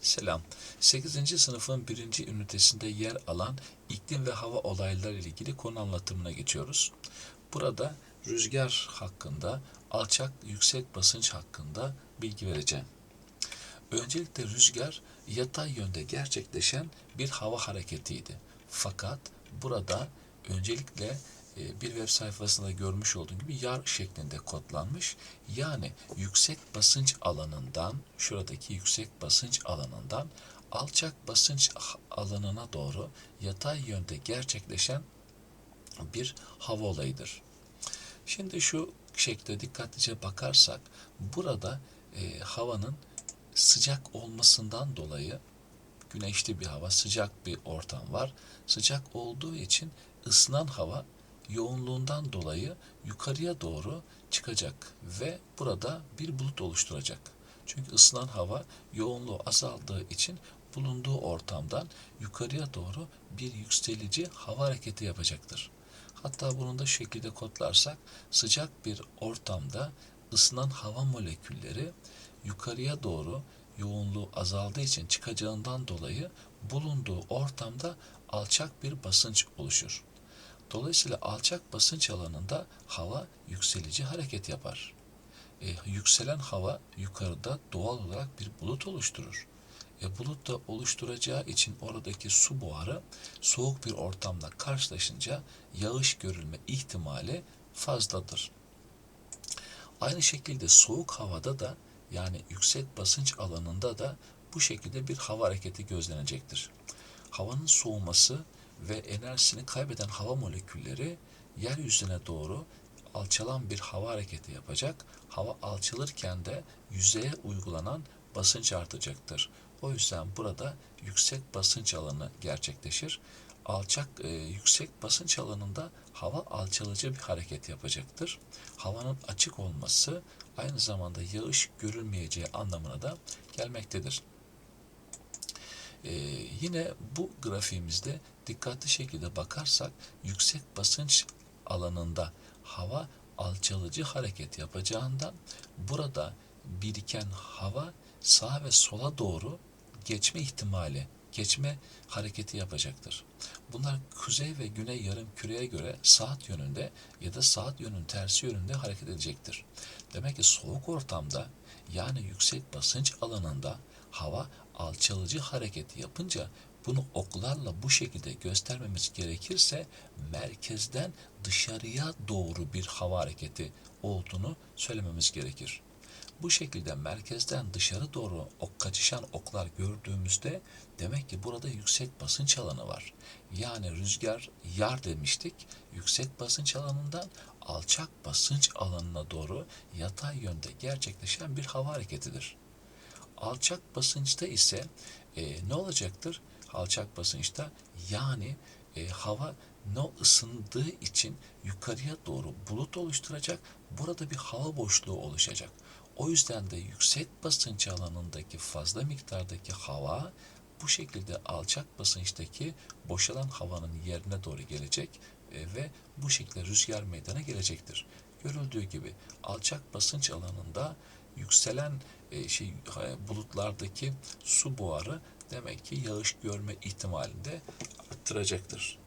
Selam. 8. sınıfın 1. ünitesinde yer alan iklim ve hava olayları ile ilgili konu anlatımına geçiyoruz. Burada rüzgar hakkında, alçak yüksek basınç hakkında bilgi vereceğim. Öncelikle rüzgar yatay yönde gerçekleşen bir hava hareketiydi. Fakat burada öncelikle bir web sayfasında görmüş olduğum gibi yar şeklinde kodlanmış. Yani yüksek basınç alanından, şuradaki yüksek basınç alanından alçak basınç alanına doğru yatay yönde gerçekleşen bir hava olayıdır. Şimdi şu şekilde dikkatlice bakarsak burada e, havanın sıcak olmasından dolayı güneşli bir hava, sıcak bir ortam var. Sıcak olduğu için ısınan hava yoğunluğundan dolayı yukarıya doğru çıkacak ve burada bir bulut oluşturacak. Çünkü ısınan hava yoğunluğu azaldığı için bulunduğu ortamdan yukarıya doğru bir yükselici hava hareketi yapacaktır. Hatta bunu da şu şekilde kodlarsak sıcak bir ortamda ısınan hava molekülleri yukarıya doğru yoğunluğu azaldığı için çıkacağından dolayı bulunduğu ortamda alçak bir basınç oluşur. Dolayısıyla alçak basınç alanında hava yükselici hareket yapar. E, yükselen hava yukarıda doğal olarak bir bulut oluşturur. E, bulut da oluşturacağı için oradaki su buharı soğuk bir ortamla karşılaşınca yağış görülme ihtimali fazladır. Aynı şekilde soğuk havada da yani yüksek basınç alanında da bu şekilde bir hava hareketi gözlenecektir. Havanın soğuması ve enerjisini kaybeden hava molekülleri yeryüzüne doğru alçalan bir hava hareketi yapacak. Hava alçalırken de yüzeye uygulanan basınç artacaktır. O yüzden burada yüksek basınç alanı gerçekleşir. Alçak e, yüksek basınç alanında hava alçalıcı bir hareket yapacaktır. Havanın açık olması aynı zamanda yağış görülmeyeceği anlamına da gelmektedir. Ee, yine bu grafiğimizde dikkatli şekilde bakarsak yüksek basınç alanında hava alçalıcı hareket yapacağından burada biriken hava sağa ve sola doğru geçme ihtimali, geçme hareketi yapacaktır. Bunlar kuzey ve güney yarım küreye göre saat yönünde ya da saat yönünün tersi yönünde hareket edecektir. Demek ki soğuk ortamda yani yüksek basınç alanında hava alçalıcı hareketi yapınca bunu oklarla bu şekilde göstermemiz gerekirse merkezden dışarıya doğru bir hava hareketi olduğunu söylememiz gerekir. Bu şekilde merkezden dışarı doğru ok kaçışan oklar gördüğümüzde demek ki burada yüksek basınç alanı var. Yani rüzgar yar demiştik. Yüksek basınç alanından alçak basınç alanına doğru yatay yönde gerçekleşen bir hava hareketidir. Alçak basınçta ise e, ne olacaktır? Alçak basınçta yani e, hava no ısındığı için yukarıya doğru bulut oluşturacak. Burada bir hava boşluğu oluşacak. O yüzden de yüksek basınç alanındaki fazla miktardaki hava bu şekilde alçak basınçtaki boşalan havanın yerine doğru gelecek e, ve bu şekilde rüzgar meydana gelecektir. Görüldüğü gibi alçak basınç alanında yükselen e, şey bulutlardaki su buharı demek ki yağış görme ihtimalini de arttıracaktır.